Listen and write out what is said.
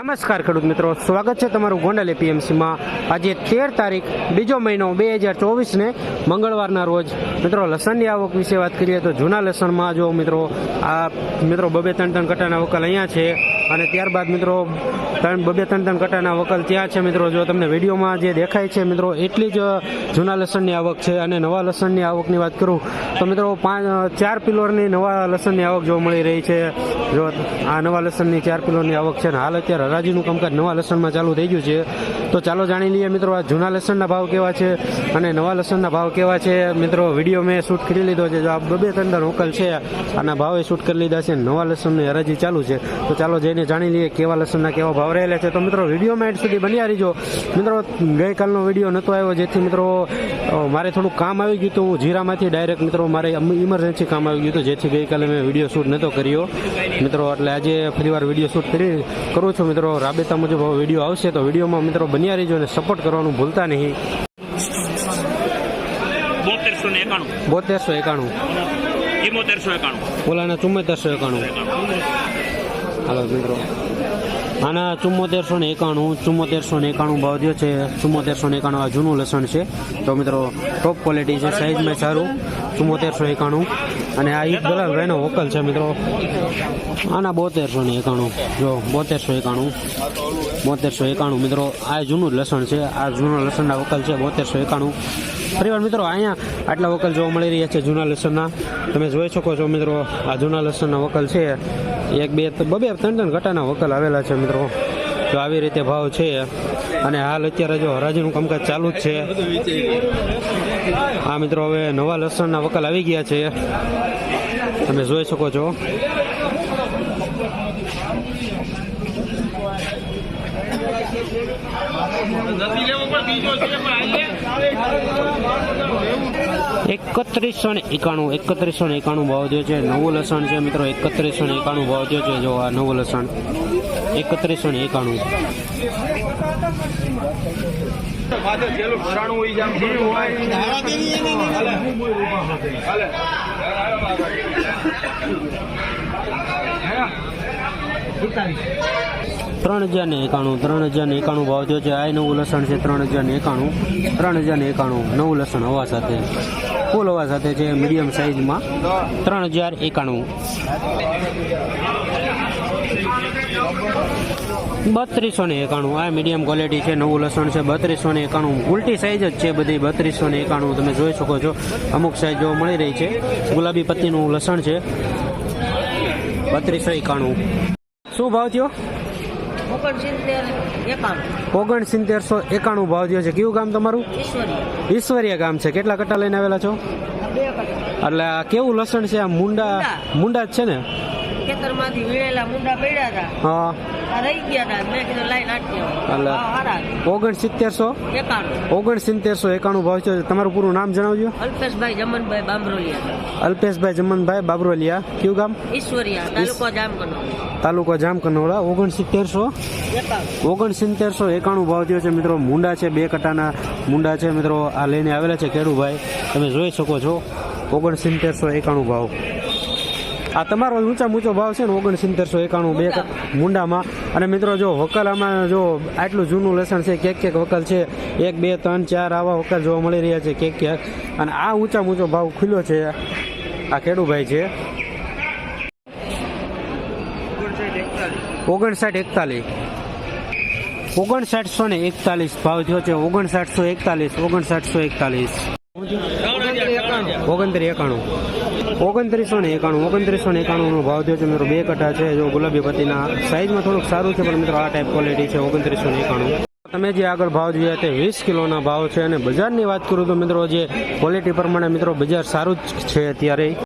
નમસ્કાર ખેડૂત મિત્રો. સ્વાગત છે તમારું ગોંડલ એપીએમસીમાં. આજે તેર તારીખ, બીજો મહિનો, બે હજાર ચોવીસને મંગળવારના રોજ. મિત્રો, લસણની આવક વિશે વાત કરીએ તો જૂના લસણમાં જો મિત્રો, આ મિત્રો બબે ત્રણ ત્રણ કટાના વકલ અહીંયા છે અને ત્યારબાદ મિત્રો, ત્રણ, બબે ત્રણ ત્રણ કટાના વકલ ત્યાં છે મિત્રો. જો તમને વિડીયોમાં જે દેખાય છે મિત્રો, એટલી જ જૂના લસણની આવક છે અને નવા લસણની આવકની વાત કરું, તો મિત્રો, પાંચ, ચાર પિલોરની નવા લસણની આવક જોવા મળી રહી છે. જો આ નવા લસણની ચાર પિલોરની આવક છે અને હાલ અત્યારે હરાજીનું કામકાજ નવા લસણમાં ચાલુ થઈ ગયું છે. તો ચાલો જાણી લઈએ મિત્રો, આ જૂના લસણના ભાવ કેવા છે અને નવા લસણના ભાવ કેવા છે? મિત્રો, વીડિયો મેં શૂટ કરી લીધો છે. જો આ બબે ત્રણ વકલ છે, આના ભાવે શૂટ કરી લીધા છે. નવા લસણની હરાજી ચાલુ છે. તો ચાલો જઈને જાણી લઈએ કેવા લસણના કેવા ભાવ રહેલા છે. તો મિત્રો, વિડીયોમાં એડ સુધી બન્યા રહીજો. મિત્રો, ગઈકાલનો વીડિયો નહોતો આવ્યો, જેથી મિત્રો મારે થોડું કામ આવી ગયું હતું હું જીરામાંથી ડાયરેક્ટ મિત્રો મારે ઇમરજન્સી કામ આવી ગયું હતું જેથી ગઈકાલે મેં વીડિયો શૂટ નહોતો કર્યો. મિત્રો એટલે આજે ફરીવાર વીડિયો શૂટ કરી કરું છું. મિત્રો રાબેતા મુજબ વીડિયો આવશે તો વિડીયોમાં મિત્રો બન્યા રહીજો અને સપોર્ટ કરવાનું ભૂલતા નહીં. બોતેરસો એકાણું. બોતેરસો એકાણું. ઓલાના ચુમ્મોતેરસો એકાણું. હાલો મિત્રો. આના ચુમ્મોતેરસો ને એકાણું ચુમ્મોતેરસો ને એકાણું ભાવ થયો છે. ચુમ્મોતેરસો ને એકાણું આ જૂનું લસણ છે. તો મિત્રો ટોપ ક્વોલિટી છે સાઈઝમાં સારું. ચુમ્મોતેરસો એકાણું. અને આ ઈદ દલાલભાઈનો વકલ છે મિત્રો. આના બોતેરસો ને એકાણું. જો બોતેરસો એકાણું. બોતેરસો એકાણું મિત્રો. આ જૂનું લસણ છે. આ જૂનું લસણના વકલ છે બોતેરસો એકાણું. ફરીવાર મિત્રો, અહીંયા આટલા વકલ જોવા મળી રહ્યા છે જૂના લસણના. તમે જોઈ શકો છો મિત્રો, આ જૂના લસણના વકલ છે. એક, બે બબે ત્રણ ત્રણ ઘટાના વકલ આવેલા છે મિત્રો. તો આવી રીતે ભાવ છે, અને હાલ અત્યારે જો હરાજીનું કામકાજ ચાલુ જ છે. આ મિત્રો, હવે નવા લસણના વકલ આવી ગયા છે. તમે જોઈ શકો છો. એકત્રીસો ને એકાણું એકત્રીસો ને એકાણું ભાવ થયો છે નવું લસણ છે મિત્રો એકત્રીસો ને એકાણું ભાવ થયો છે જો આ નવું લસણ એકત્રીસો ને એકાણું ત્રણ હજાર ને એકાણું, ત્રણ હજાર ને એકાણું ભાવ થયો છે. આ નવું લસણ છે, ત્રણ હજાર ને એકાણું, ત્રણ હજાર ને એકાણું. નવું લસણ હવા સાથે. ફૂલ હવા સાથે છે, મીડિયમ સાઇઝમાં. ત્રણ હજાર એકાણું. બત્રીસો ને એકાણું. આ મીડિયમ ક્વોલિટી છે, નવું લસણ છે, બત્રીસો ને એકાણું. ઉલટી સાઈઝ જ છે બધી, બત્રીસો ને એકાણું. તમે જોઈ શકો છો, અમુક સાઈઝ જોવા મળી રહી છે. ગુલાબી પત્તીનું લસણ છે, બત્રીસો એકાણું. શું ભાવ થયો? એકાણું. ઓગણસિત્તેરસો એકાણું ભાવ થયો છે. કયું ગામ તમારું? ઈશ્વરી ઈશ્વરીય ગામ છે. કેટલા કટ્ટા લઈને આવેલા છો? એટલે આ કેવું લસણ છે? આ મુંડા. મુંડા જ છે ને? ખેતરમાંથી વીણેલા મુંડા પડ્યા હતા. હા. રહી ગયા હતા. મેં કીધું લાઈ નાખી ઓગણ સિત્તેરસો એકાણું એકાણું. ઓગણસિત્તેરસો એકાણું ભાવ છે. તમારું પૂરું નામ જણાવજો. અલ્પેશભાઈ જમનભાઈ બાબરોલિયા અલ્પેશભાઈ જમનભાઈ બાબરોલિયા કયું ગામ? ઈશ્વરિયા તાલુકો જામકનો તાલુકો જામકનોડા ઓગણસિત્તેરસો? ઓગણ સિત્તેરસો એકાણું ભાવ થયો છે મિત્રો. મુંડા છે બે કટાના મુંડા છે મિત્રો. આ લઈને આવેલા છે કેરુભાઈ તમે જોઈ શકો છો. ઓગણ સિત્તેરસો એકાણું ભાવ. આ તમારો ઊંચા ઊંચો ભાવ છે ને ઓગણસિત્તેરસો એકાણું બે મુંડામાં. અને મિત્રો જો વકલામાં જો આટલું જૂનું લસણ છે કેક કેક વકલ છે એક બે ત્રણ ચાર આવા વકલ જોવા મળી રહ્યા છે કેક કેક અને આ ઊંચા ઊંચો ભાવ ખુલ્યો છે આ ખેડુભાઈ છે. ઓગણસાઠ એકતાલીસ. ઓગણસાઠસો ને એકતાલીસ ભાવ થયો છે. ઓગણસાઠસો એકતાલીસ ઓગણસાઠસો એકતાલીસ. ઓગણત્રીસ એકાણું. ઓગણત્રીસો ને એકાણું, ઓગણત્રીસો ને એકાણું નો ભાવ થયો છે મિત્રો બે કટા છે. જો ગુલાબી પત્તીના સાઈઝમાં થોડુંક સારું છે, પણ મિત્રો આ ટાઈપ ક્વોલિટી છે ઓગણત્રીસો ને એકાણું. તમે જે આગળ ભાવ જોયા તે વીસ કિલોના ભાવ છે અને બજારની વાત કરું તો મિત્રો જે ક્વોલિટી પ્રમાણે મિત્રો બજાર સારું જ છે અત્યારે.